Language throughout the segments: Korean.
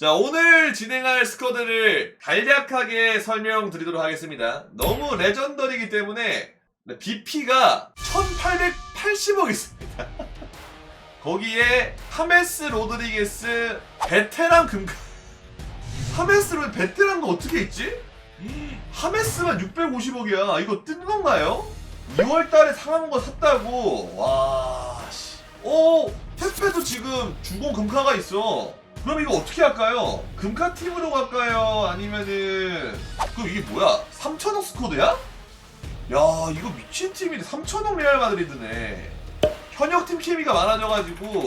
자, 오늘 진행할 스쿼드를 간략하게 설명드리도록 하겠습니다. 너무 레전더리기 때문에 BP가 1880억 있습니다. 거기에 하메스 로드리게스 베테랑 금카 하메스 로 베테랑가 어떻게 있지? 하메스만 650억이야. 이거 뜬 건가요? 2월 달에 상한 거 샀다고. 와, 씨. 오, 택배도 지금 중공 금카가 있어. 그럼 이거 어떻게 할까요? 금카 팀으로 갈까요? 아니면은 그럼 이게 뭐야? 3천억 스쿼드야? 야, 이거 미친 팀이네. 3천억 레알 마드리드네. 현역 팀 케미가 많아져가지고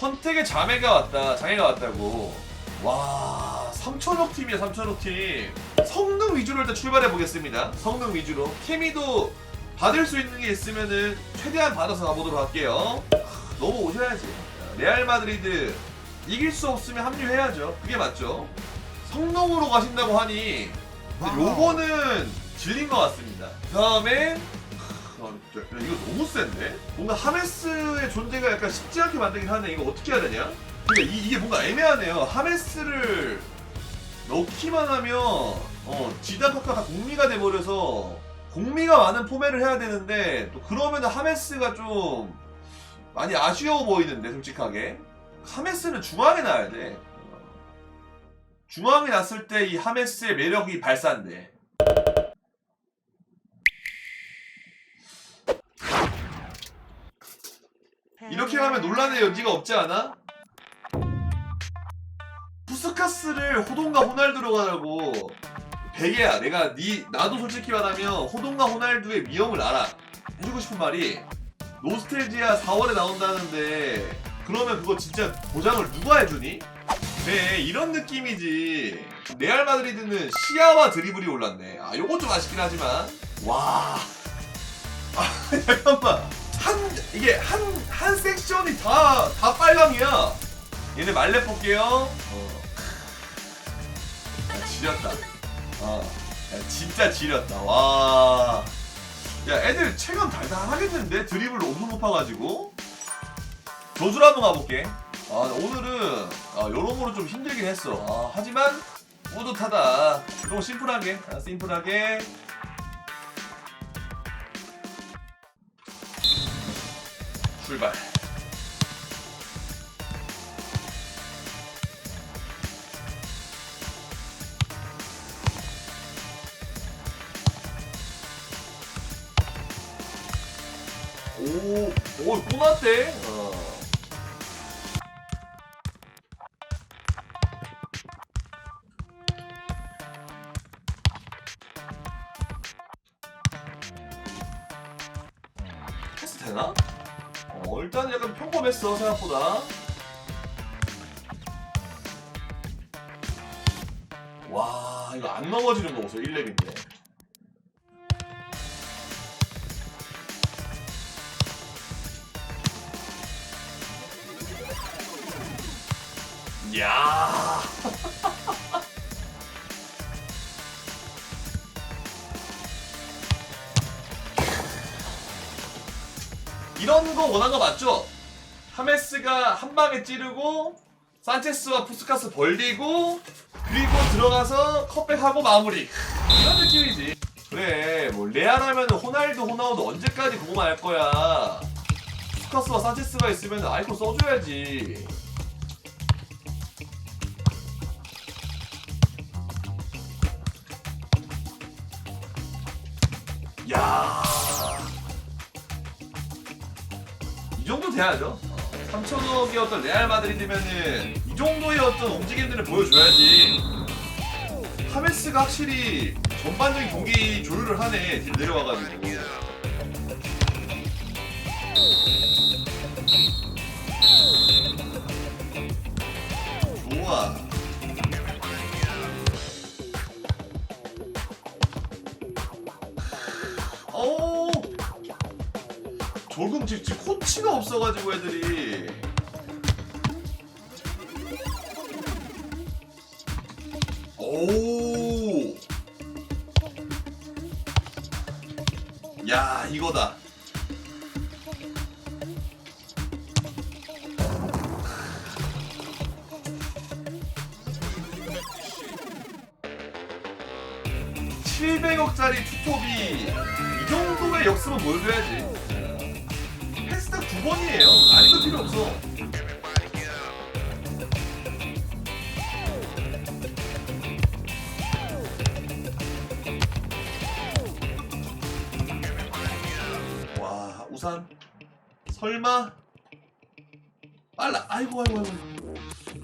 선택의 자매가 왔다. 장애가 왔다고. 와, 3천억 팀이야, 3천억 팀. 성능 위주로 일단 출발해 보겠습니다. 성능 위주로. 케미도 받을 수 있는 게 있으면은 최대한 받아서 가보도록 할게요. 하, 너무 오셔야지. 레알 마드리드 이길 수 없으면 합류해야죠. 그게 맞죠. 성능으로 가신다고 하니 근데 요거는 질린 것 같습니다. 다음에 아, 야, 이거 너무 센데? 뭔가 하메스의 존재가 약간 쉽지 않게 만들긴 하네. 이거 어떻게 해야 되냐? 그러니까 이, 게 뭔가 애매하네요. 하메스를 넣기만 하면 어, 지단파카 다 공미가 돼버려서 공미가 많은 포매를 해야 되는데 또 그러면 하메스가 좀 많이 아쉬워 보이는데 솔직하게 하메스는 중앙에 놔야 돼. 어. 중앙에 놨을 때 이 하메스의 매력이 발산돼. 이렇게 하면 논란의 여지가 없지 않아? 푸스카스를 호동과 호날두로 가라고 베개야 내가 니 나도 솔직히 말하면 호동과 호날두의 위험을 알아 해주고 싶은 말이 노스텔지아 4월에 나온다는데 그러면 그거 진짜 보장을 누가 해주니? 네 이런 느낌이지 레알 마드리드는 시야와 드리블이 올랐네 아 요거 좀 아쉽긴 하지만 와 아, 잠깐만 한 이게 한 한 섹션이 다 다 빨강이야. 얘네 말레 볼게요. 어. 야, 지렸다. 어. 야, 진짜 지렸다. 와. 야, 애들 체감 달달하겠는데 드리블 너무 높아가지고. 저주로 한번 가볼게. 아, 오늘은 아, 여러모로 좀 힘들긴 했어. 아, 하지만 뿌듯하다. 좀 심플하게, 아, 심플하게. 출발. 오, 오, 꼬났대. 되나? 어, 일단 약간 평범했어 생각보다. 와 이거 안 넘어지는 거 보소 1렙인데. 이런 거 원한 거 맞죠? 하메스가 한 방에 찌르고 산체스와 푸스카스 벌리고 그리고 들어가서 컵백하고 마무리 이런 느낌이지 그래 뭐 레알 하면 호날두 호나우두 언제까지 그거만 할 거야 푸스카스와 산체스가 있으면 아이콘 써줘야지 야. 돼야죠. 3천억의 어떤 레알 마드리드면은 이 정도의 어떤 움직임들을 보여줘야지. 하메스가 확실히 전반적인 경기 조율을 하네. 뒤로 내려와가지고. 조금 지금, 지 코치가 없어가지고 애들이 오. 야 이거다. 700억짜리 투톱이 이 정도의 역습은 보여줘야지. 두 번이에요. 아니도 필요 없어. 와 우산 설마 빨라 아이고 아이고 아이고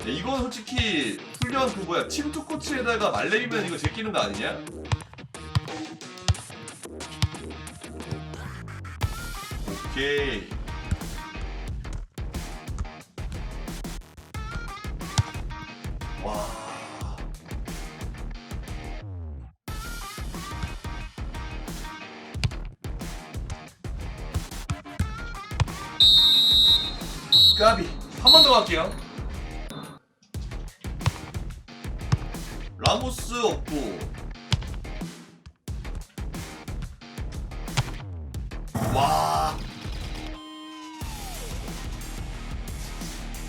야, 이건 솔직히 훈련 그 뭐야 침투 코치에다가 말레이면 이거 제끼는 거 아니냐? 오케이 까비 한 번 더 갈게요 라모스 없고 와.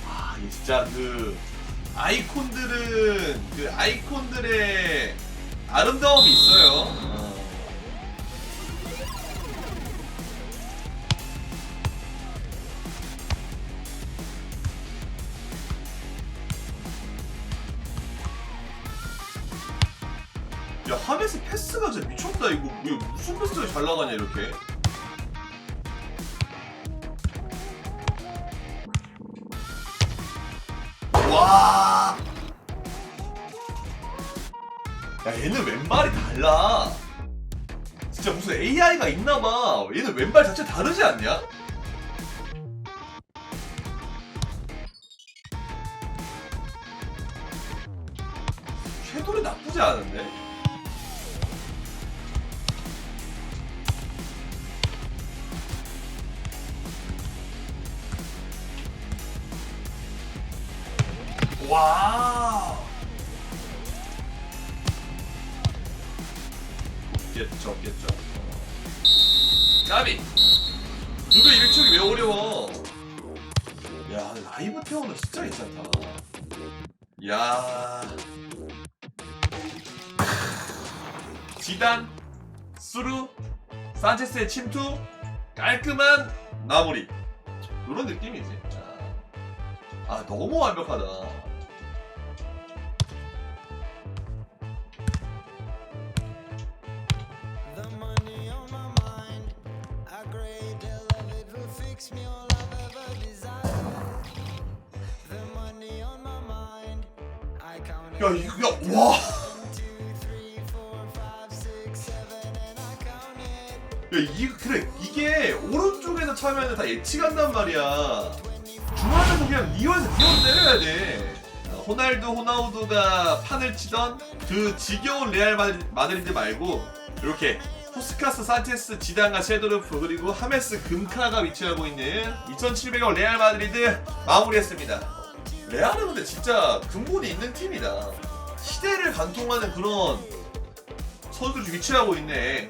아, 이 진짜 그 아이콘들은 그 아이콘들의 아름다움이 있어요. 하메스 패스가 진짜 미쳤다 이거 이거 무슨 패스가 잘 나가냐 이렇게 와. 야 얘는 왼발이 달라 진짜 무슨 AI가 있나봐 얘는 왼발 자체 다르지 않냐? 섀도이 나쁘지 않은데? 와. 없겠죠, 없겠죠. 까비. 두배 200척이 왜 어려워? 야, 라이브 태워는 진짜 괜찮다. 야. 지단, 수루, 산체스의 침투, 깔끔한 마무리. 이런 느낌이지. 아, 너무 완벽하다. 야. 이거, 야, 와. 야, 이, 그래, 이게 오른쪽에서 차면은 다 예측한단 말이야. 중앙에서 그냥 리어에서 리어 때려야 돼. 어, 호날두, 호나우두가 판을 치던 그 지겨운 레알 마드- 마드리드 말고, 이렇게 포스카스, 산체스, 지단과 셰도르프 그리고 하메스, 금카가 위치하고 있는 2700원 레알 마드리드 마무리했습니다. 레알은 근데 진짜 근본이 있는 팀이다. 시대를 관통하는 그런 선수들 위치하고 있네.